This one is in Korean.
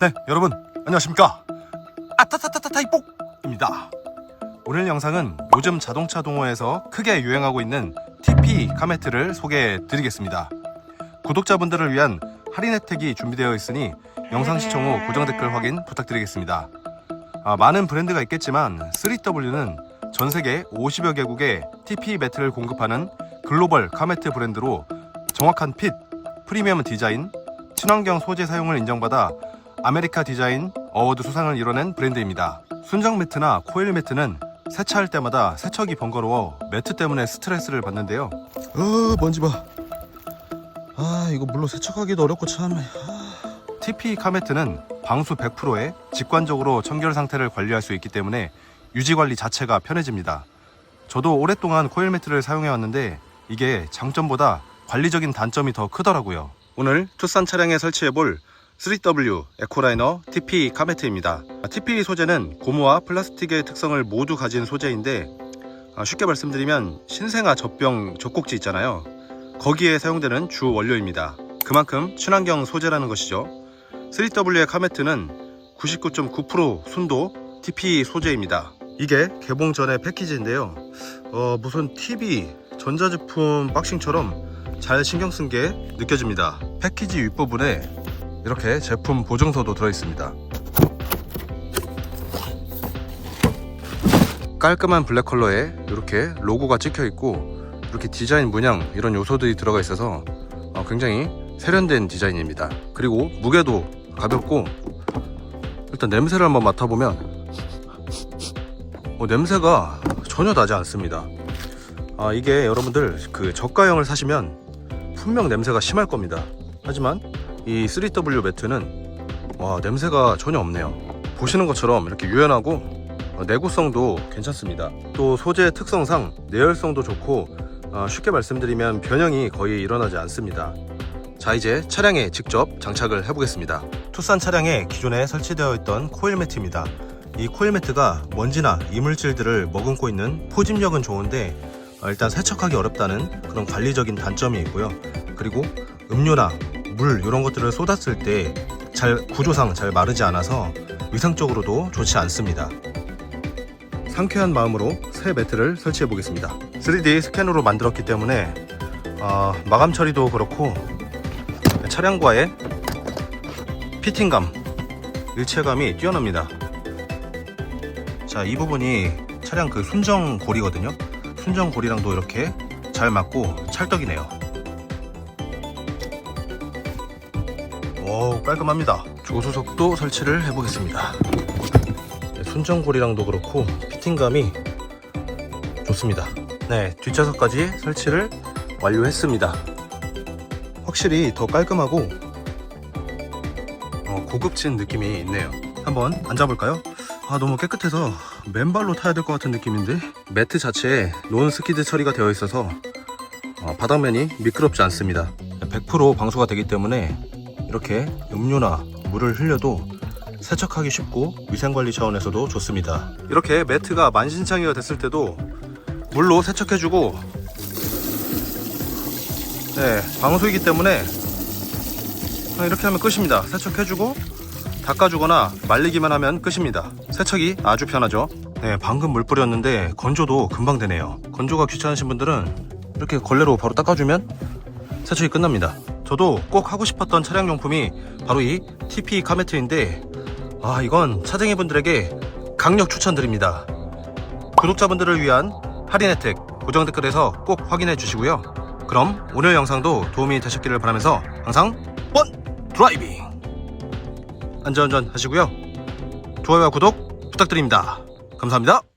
네, 여러분 안녕하십니까? 아타타타타타이복입니다. 오늘 영상은 요즘 자동차 동호회에서 크게 유행하고 있는 TP 카메트를 소개해 드리겠습니다. 구독자분들을 위한 할인 혜택이 준비되어 있으니 영상 시청 후 고정 댓글 확인 부탁드리겠습니다. 아, 많은 브랜드가 있겠지만 3W는 전 세계 50여 개국에 TP 매트를 공급하는 글로벌 카메트 브랜드로 정확한 핏, 프리미엄 디자인, 친환경 소재 사용을 인정받아 아메리카 디자인 어워드 수상을 이뤄낸 브랜드입니다. 순정 매트나 코일 매트는 세차할 때마다 세척이 번거로워 매트 때문에 스트레스를 받는데요. 어 먼지 봐. 아 이거 물로 세척하기도 어렵고 참. TP 카메트는 방수 100%에 직관적으로 청결 상태를 관리할 수 있기 때문에 유지 관리 자체가 편해집니다. 저도 오랫동안 코일 매트를 사용해 왔는데 이게 장점보다 관리적인 단점이 더 크더라고요. 오늘 투싼 차량에 설치해 볼 3W 에코라이너 TP 카메트입니다. TP 소재는 고무와 플라스틱의 특성을 모두 가진 소재인데 아, 쉽게 말씀드리면 신생아 젖병 젖꼭지 있잖아요. 거기에 사용되는 주 원료입니다. 그만큼 친환경 소재라는 것이죠. 3W의 카메트는 99.9% 순도 TP 소재입니다. 이게 개봉 전의 패키지인데요. 어, 무슨 TV, 전자제품 박싱처럼 잘 신경 쓴 게 느껴집니다. 패키지 윗부분에 이렇게 제품 보증서도 들어있습니다. 깔끔한 블랙 컬러에 이렇게 로고가 찍혀 있고 이렇게 디자인 문양 이런 요소들이 들어가 있어서 어, 굉장히 세련된 디자인입니다. 그리고 무게도 가볍고 일단 냄새를 한번 맡아보면 어, 냄새가 전혀 나지 않습니다. 아, 이게 여러분들 그 저가형을 사시면 분명 냄새가 심할 겁니다. 하지만 이 3W 매트는 와 냄새가 전혀 없네요. 보시는 것처럼 이렇게 유연하고 어, 내구성도 괜찮습니다. 또 소재 특성상 내열성도 좋고 어, 쉽게 말씀드리면 변형이 거의 일어나지 않습니다. 자 이제 차량에 직접 장착을 해보겠습니다. 투싼 차량에 기존에 설치되어 있던 코일 매트입니다. 이 코일 매트가 먼지나 이물질들을 머금고 있는 포집력은 좋은데 어, 일단 세척하기 어렵다는 그런 관리적인 단점이 있고요. 그리고 음료나 물 이런 것들을 쏟았을 때 잘 구조상 잘 마르지 않아서 위상적으로도 좋지 않습니다. 상쾌한 마음으로 새 매트를 설치해 보겠습니다. 3D 스캔으로 만들었기 때문에 아, 마감 처리도 그렇고 차량과의 피팅감, 일체감이 뛰어납니다. 자, 이 부분이 차량 그 순정 고리거든요. 순정 고리랑도 이렇게 잘 맞고 찰떡이네요. 오, 깔끔합니다. 조수석도 설치를 해보겠습니다. 네, 순정 고리랑도 그렇고 피팅감이 좋습니다. 네, 뒷좌석까지 설치를 완료했습니다. 확실히 더 깔끔하고 어, 고급진 느낌이 있네요. 한번 앉아볼까요? 아 너무 깨끗해서 맨발로 타야 될 것 같은 느낌인데 매트 자체에 논스키드 처리가 되어 있어서 어, 바닥면이 미끄럽지 않습니다. 100% 방수가 되기 때문에 이렇게 음료나 물을 흘려도 세척하기 쉽고 위생관리 차원에서도 좋습니다. 이렇게 매트가 만신창이가 됐을 때도 물로 세척해주고 네, 방수이기 때문에 이렇게 하면 끝입니다. 세척해주고 닦아주거나 말리기만 하면 끝입니다. 세척이 아주 편하죠. 네, 방금 물 뿌렸는데 건조도 금방 되네요. 건조가 귀찮으신 분들은 이렇게 걸레로 바로 닦아주면 세척이 끝납니다. 저도 꼭 하고 싶었던 차량 용품이 바로 이 TP 카메트인데 아 이건 차쟁이 분들에게 강력 추천드립니다. 구독자분들을 위한 할인 혜택 고정 댓글에서 꼭 확인해 주시고요. 그럼 오늘 영상도 도움이 되셨기를 바라면서 항상 원 드라이빙 안전운전 하시고요. 좋아요와 구독 부탁드립니다. 감사합니다.